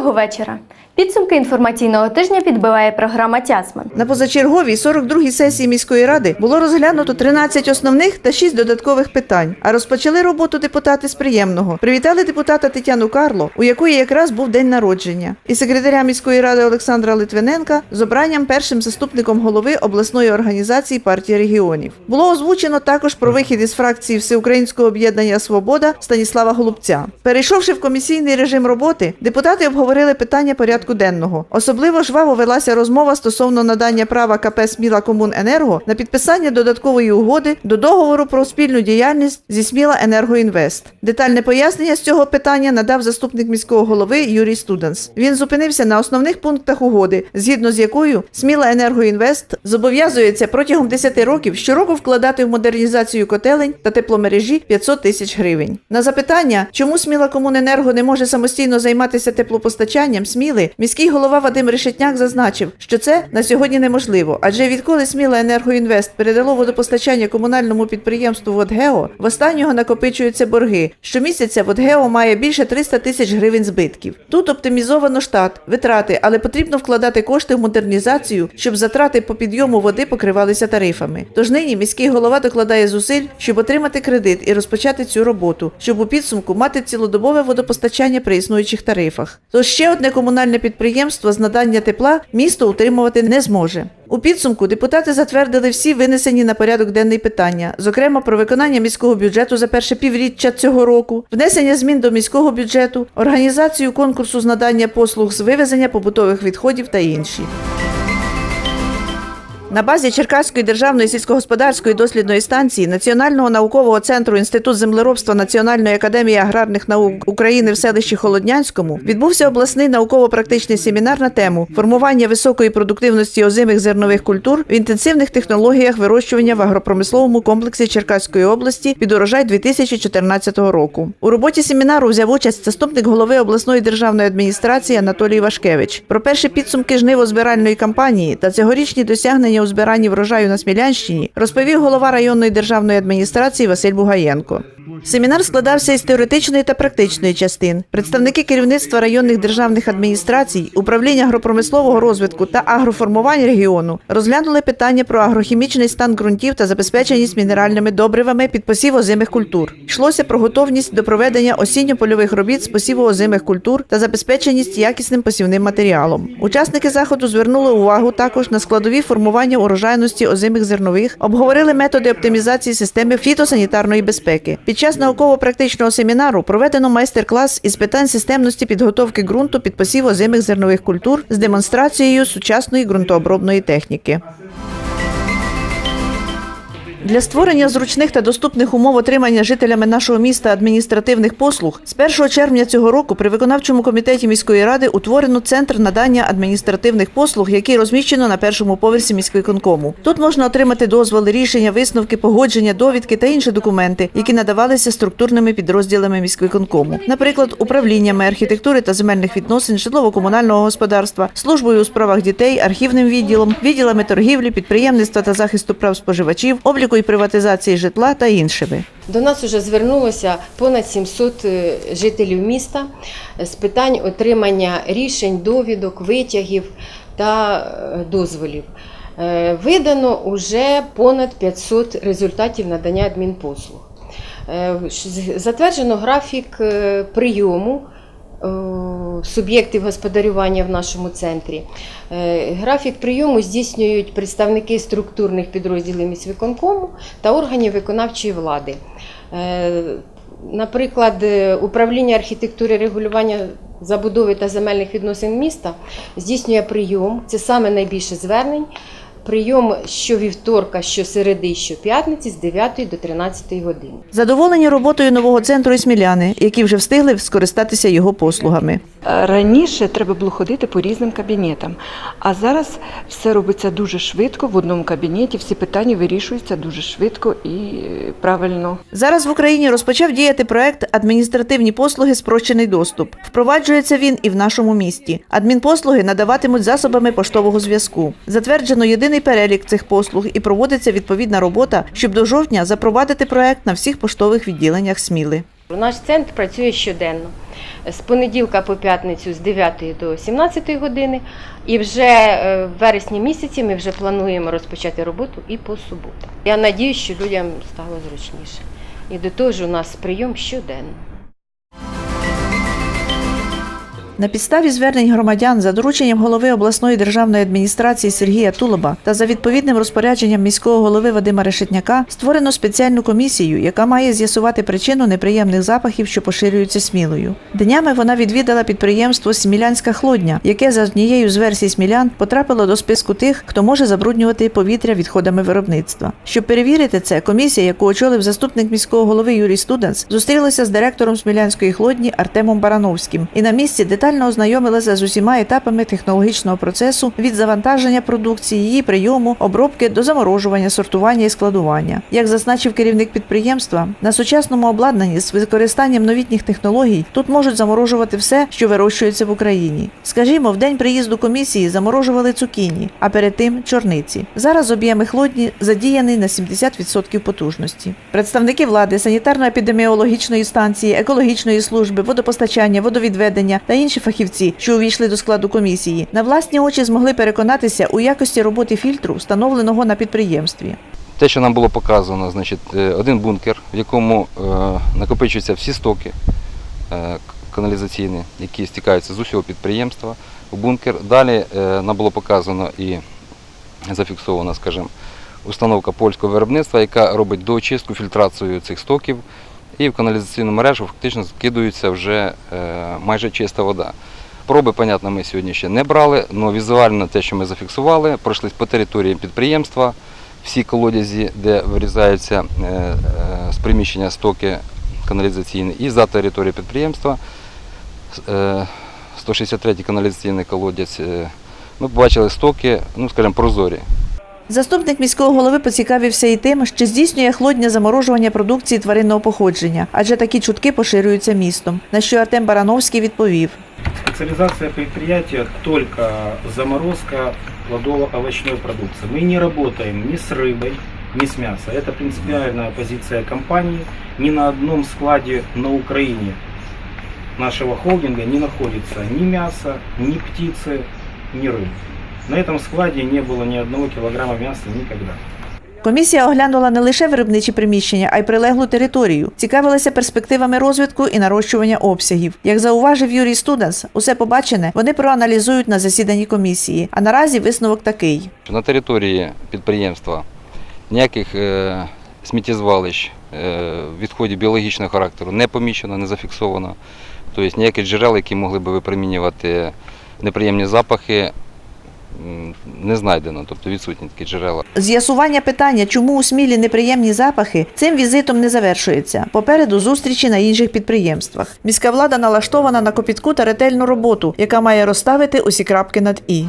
Доброго вечора. Підсумки інформаційного тижня підбиває програма Тясман. На позачерговій 42-й сесії міської ради було розглянуто 13 основних та 6 додаткових питань. А розпочали роботу депутати з приємного. Привітали депутата Тетяну Карло, у якої якраз був день народження, і секретаря міської ради Олександра Литвиненка з обранням першим заступником голови обласної організації партії регіонів. Було озвучено також про вихід із фракції Всеукраїнського об'єднання Свобода Станіслава Голубця. Перейшовши в комісійний режим роботи, депутати обговорили питання порядку денного. Особливо жваво велася розмова стосовно надання права КП Сміла Комуненерго на підписання додаткової угоди до договору про спільну діяльність зі Сміла Енергоінвест. Детальне пояснення з цього питання надав заступник міського голови Юрій Студенс. Він зупинився на основних пунктах угоди, згідно з якою Сміла Енергоінвест зобов'язується протягом 10 років щороку вкладати в модернізацію котелень та тепломережі 500 тисяч гривень. На запитання, чому Сміла Комуненерго не може самостійно займатися теплопостачанням Сміли, міський голова Вадим Решетняк зазначив, що це на сьогодні неможливо, адже відколи Сміла Енергоінвест передало водопостачання комунальному підприємству Водгео, в останнього накопичуються борги. Щомісяця Водгео має більше 300 тисяч гривень збитків. Тут оптимізовано штат, витрати, але потрібно вкладати кошти в модернізацію, щоб затрати по підйому води покривалися тарифами. Тож нині міський голова докладає зусиль, щоб отримати кредит і розпочати цю роботу, щоб у підсумку мати цілодобове водопостачання при існуючих тарифах. Тож ще одне комунальне підприємство з надання тепла місто утримувати не зможе. У підсумку депутати затвердили всі винесені на порядок денний питання, зокрема про виконання міського бюджету за перше півріччя цього року, внесення змін до міського бюджету, організацію конкурсу з надання послуг з вивезення побутових відходів та інші. На базі Черкаської державної сільськогосподарської дослідної станції Національного наукового центру Інститут землеробства Національної академії аграрних наук України в селищі Холоднянському відбувся обласний науково-практичний семінар на тему формування високої продуктивності озимих зернових культур в інтенсивних технологіях вирощування в агропромисловому комплексі Черкаської області під урожай 2014 року. У роботі семінару взяв участь заступник голови обласної державної адміністрації Анатолій Вашкевич. Про перші підсумки жнивозбиральної кампанії та цьогорічні досягнення у збиранні врожаю на Смілянщині розповів голова районної державної адміністрації Василь Бугаєнко. Семінар складався із теоретичної та практичної частин. Представники керівництва районних державних адміністрацій, управління агропромислового розвитку та агроформувань регіону розглянули питання про агрохімічний стан ґрунтів та забезпеченість мінеральними добривами під посів озимих культур. Йшлося про готовність до проведення осінньо-польових робіт з посіву озимих культур та забезпеченість якісним посівним матеріалом. Учасники заходу звернули увагу також на складові формування урожайності озимих зернових, обговорили методи оптимізації системи фітосанітарної безпеки. Під час науково-практичного семінару проведено майстер-клас із питань системності підготовки ґрунту під посів озимих зернових культур з демонстрацією сучасної ґрунтообробної техніки. Для створення зручних та доступних умов отримання жителями нашого міста адміністративних послуг з 1 червня цього року при виконавчому комітеті міської ради утворено центр надання адміністративних послуг, який розміщено на першому поверсі міськвиконкому. Тут можна отримати дозволи, рішення, висновки, погодження, довідки та інші документи, які надавалися структурними підрозділами міськвиконкому, наприклад, управліннями архітектури та земельних відносин, житлово-комунального господарства, службою у справах дітей, архівним відділом, відділами торгівлі, підприємництва та захисту прав споживачів, обліку і приватизації житла та іншими. До нас вже звернулося понад 700 е, жителів міста з питань отримання рішень, довідок, витягів та е, дозволів. Е, Видано вже понад 500 результатів надання адмінпослуг. Затверджено графік прийому суб'єктів господарювання в нашому центрі. Е, Графік прийому здійснюють представники структурних підрозділів міськвиконкому та органів виконавчої влади. Е, Наприклад, е, управління архітектури регулювання забудови та земельних відносин міста здійснює прийом. Це саме найбільше звернень. Прийом щовівторка, щосереди, щоп'ятниці з 9 до 13 години. Задоволені роботою нового центру і сміляни, які вже встигли скористатися його послугами. Раніше треба було ходити по різним кабінетам, а зараз все робиться дуже швидко в одному кабінеті. Всі питання вирішуються дуже швидко і е, правильно. Зараз в Україні розпочав діяти проект Адміністративні послуги спрощений доступ. Впроваджується він і в нашому місті. Адмінпослуги надаватимуть засобами поштового зв'язку. Затверджено єдиний перелік цих послуг і проводиться відповідна робота, щоб до жовтня запровадити проект на всіх поштових відділеннях Сміли. Наш центр працює щоденно. з понеділка по п'ятницю з 9 до 17 години. І вже е, в вересні місяці ми вже плануємо розпочати роботу і по суботам. Я надію, що людям стало зручніше. І до того ж у нас прийом щоденно. На підставі звернень громадян за дорученням голови обласної державної адміністрації Сергія Тулоба та за відповідним розпорядженням міського голови Вадима Решетняка створено спеціальну комісію, яка має з'ясувати причину неприємних запахів, що поширюються смілою. Днями вона відвідала підприємство Смілянська хлодня, яке за однією з версій смілян потрапило до списку тих, хто може забруднювати повітря відходами виробництва. Щоб перевірити це, комісія, яку очолив заступник міського голови Юрій Студенс, зустрілася з директором Смілянської хлодні Артемом Барановським і на місці детально ознайомилася з усіма етапами технологічного процесу від завантаження продукції, її прийому, обробки до заморожування, сортування і складування. Як зазначив керівник підприємства, на сучасному обладнанні з використанням новітніх технологій тут можуть заморожувати все, що вирощується в Україні. Скажімо, в день приїзду комісії заморожували цукіні, а перед тим чорниці. Зараз об'єми хлодні задіяний на 70% потужності. Представники влади, санітарно-епідеміологічної станції, екологічної служби, водопостачання, водовідведення та інші фахівці, що увійшли до складу комісії, на власні очі змогли переконатися у якості роботи фільтру, встановленого на підприємстві. Те, що нам було показано, значить, е, один бункер, в якому е, накопичуються всі стоки е, каналізаційні, які стікаються з усього підприємства в бункер. Далі нам було показано і зафіксовано, скажімо, установка польського виробництва, яка робить доочистку, фільтрацію цих стоків. І в каналізаційну мережу фактично скидується вже е, майже чиста вода. Проби, понятно, ми сьогодні ще не брали, але візуально те, що ми зафіксували, пройшлись по території підприємства, всі колодязі, де вирізаються е, е, з приміщення стоки каналізаційні, і за територією підприємства е, 163 каналізаційний колодязь. Ми побачили стоки, ну скажімо, прозорі. Заступник міського голови поцікавився і тим, що здійснює хлодня заморожування продукції тваринного походження, адже такі чутки поширюються містом. На що Артем Барановський відповів. Специализация предприятия только заморозка плодово-овощной продукции. Мы не работаем ни с рыбой, ни с мясом. Это принципиальная позиция компании. Ни на одном складе на Украине нашего холдинга не находится ни мяса, ни птицы, ни рыбы. На этом складе не было ни одного килограмма мяса никогда. Комісія оглянула не лише виробничі приміщення, а й прилеглу територію. Цікавилася перспективами розвитку і нарощування обсягів. Як зауважив Юрій Студенс, усе побачене вони проаналізують на засіданні комісії. А наразі висновок такий. на території підприємства ніяких е, сміттєзвалищ, е, відходів біологічного характеру не поміщено, не зафіксовано. Тобто ніяких джерел, які могли би випромінювати неприємні запахи, не знайдено, тобто відсутні такі джерела. З'ясування питання, чому у Смілі неприємні запахи, цим візитом не завершується. Попереду зустрічі на інших підприємствах. Міська влада налаштована на копітку та ретельну роботу, яка має розставити усі крапки над і.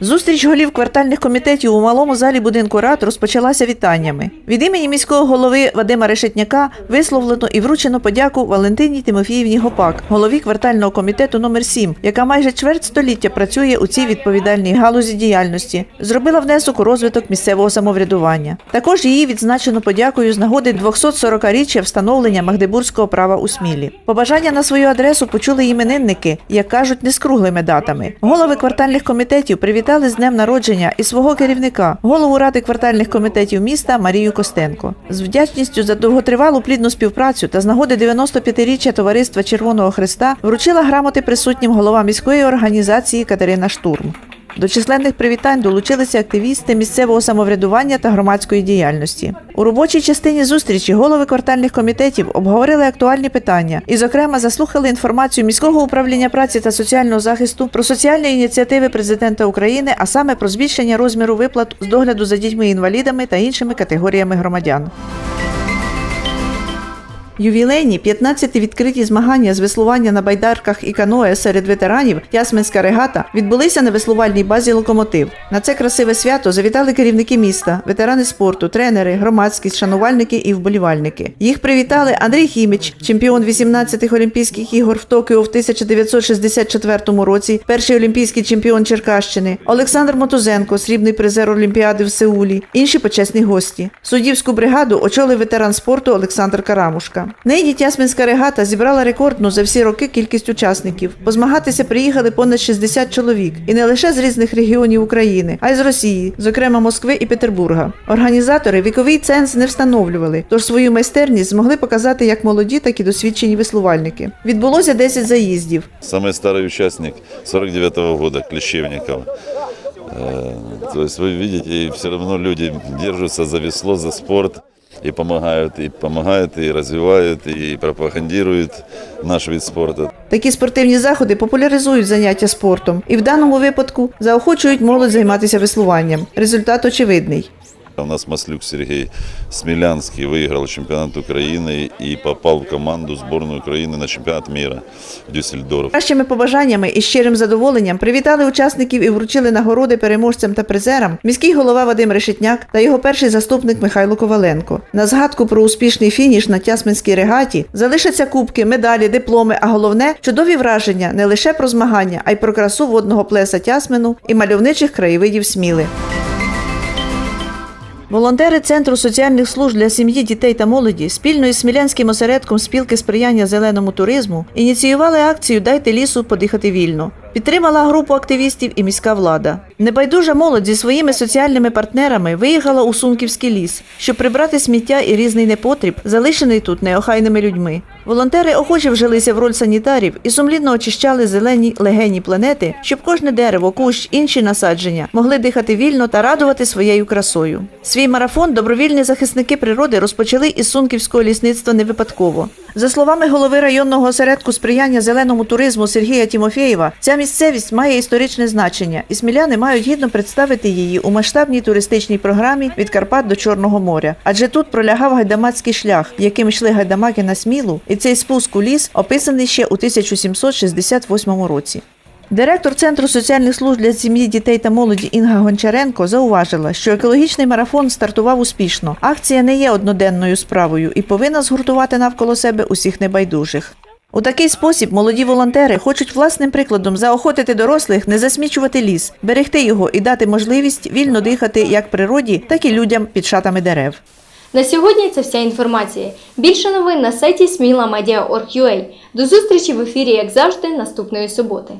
Зустріч голів квартальних комітетів у малому залі будинку рад розпочалася вітаннями. Від імені міського голови Вадима Решетняка висловлено і вручено подяку Валентині Тимофіївні Гопак, голові квартального комітету номер 7 яка майже чверть століття працює у цій відповідальній галузі діяльності. Зробила внесок у розвиток місцевого самоврядування. Також її відзначено подякою з нагоди 240-річчя встановлення магдебурзького права у Смілі. Побажання на свою адресу почули іменинники, як кажуть, не з круглими датами. Голови квартальних комітетів привітали з днем народження і свого керівника, голову ради квартальних комітетів міста Марію Костенко. З вдячністю за довготривалу плідну співпрацю та з нагоди 95-річчя товариства Червоного Христа вручила грамоти присутнім голова міської організації Катерина Штурм. До численних привітань долучилися активісти місцевого самоврядування та громадської діяльності. У робочій частині зустрічі голови квартальних комітетів обговорили актуальні питання і, зокрема, заслухали інформацію міського управління праці та соціального захисту про соціальні ініціативи президента України, а саме про збільшення розміру виплат з догляду за дітьми-інвалідами та іншими категоріями громадян. Ювілейні 15-ті відкриті змагання з веслування на байдарках і каное серед ветеранів Тясминська регата відбулися на веслувальній базі Локомотив. На це красиве свято завітали керівники міста, ветерани спорту, тренери, громадськість, шанувальники і вболівальники. Їх привітали Андрій Хіміч, чемпіон 18-х Олімпійських ігор в Токіо в 1964 році, перший олімпійський чемпіон Черкащини, Олександр Мотузенко, срібний призер Олімпіади в Сеулі, інші почесні гості. Суддівську бригаду очолив ветеран спорту Олександр Карамушка. Нині Тясминська регата зібрала рекордну за всі роки кількість учасників. Позмагатися приїхали понад 60 чоловік, і не лише з різних регіонів України, а й з Росії, зокрема Москви і Петербурга. Організатори віковий ценз не встановлювали, тож свою майстерність змогли показати як молоді, так і досвідчені веслувальники. Відбулося 10 заїздів. Самый старый участник 49 года, Клещевников. Э, То есть вы видите, и все равно люди держатся за весло, за спорт и помогают, и помогают, и развивают, и пропагандируют наш вид спорта. Такі спортивні заходи популяризують заняття спортом і в даному випадку заохочують молодь займатися веслуванням. Результат очевидний. У нас Маслюк Сергей Смелянский выиграл чемпионат Украины и попал в команду сборную Украины на чемпионат мира в Дюссельдорф. Кращими побажаннями і щирим задоволенням привітали учасників і вручили нагороди переможцям та призерам міський голова Вадим Решетняк та його перший заступник Михайло Коваленко. На згадку про успішний фініш на Тясминській регаті залишаться кубки, медалі, дипломи, а головне чудові враження не лише про змагання, а й про красу водного плеса Тясмину і мальовничих краєвидів Сміли. Волонтери Центру соціальних служб для сім'ї, дітей та молоді спільно із Смілянським осередком спілки сприяння зеленому туризму ініціювали акцію Дайте лісу подихати вільно. Підтримала групу активістів і міська влада. Небайдужа молодь зі своїми соціальними партнерами виїхала у Сумківський ліс, щоб прибрати сміття і різний непотріб, залишений тут неохайними людьми. Волонтери охоче вжилися в роль санітарів і сумлінно очищали зелені легені планети, щоб кожне дерево, кущ, інші насадження могли дихати вільно та радувати своєю красою. Свій марафон добровільні захисники природи розпочали із сунківського лісництва не випадково. За словами голови районного осередку сприяння зеленому туризму Сергія Тімофєєва, ця місцевість має історичне значення, і сміляни мають гідно представити її у масштабній туристичній програмі від Карпат до Чорного моря. Адже тут пролягав гайдамацький шлях, яким йшли гайдамаки на смілу, і цей спуск у ліс описаний ще у 1768 році. Директор Центру соціальних служб для сім'ї, дітей та молоді Інга Гончаренко зауважила, що екологічний марафон стартував успішно. Акція не є одноденною справою і повинна згуртувати навколо себе усіх небайдужих. У такий спосіб молоді волонтери хочуть власним прикладом заохотити дорослих не засмічувати ліс, берегти його і дати можливість вільно дихати як природі, так і людям під шатами дерев. На сьогодні це вся інформація. Більше новин на сайті smilamedia.org.ua. До зустрічі в ефірі, як завжди, наступної суботи.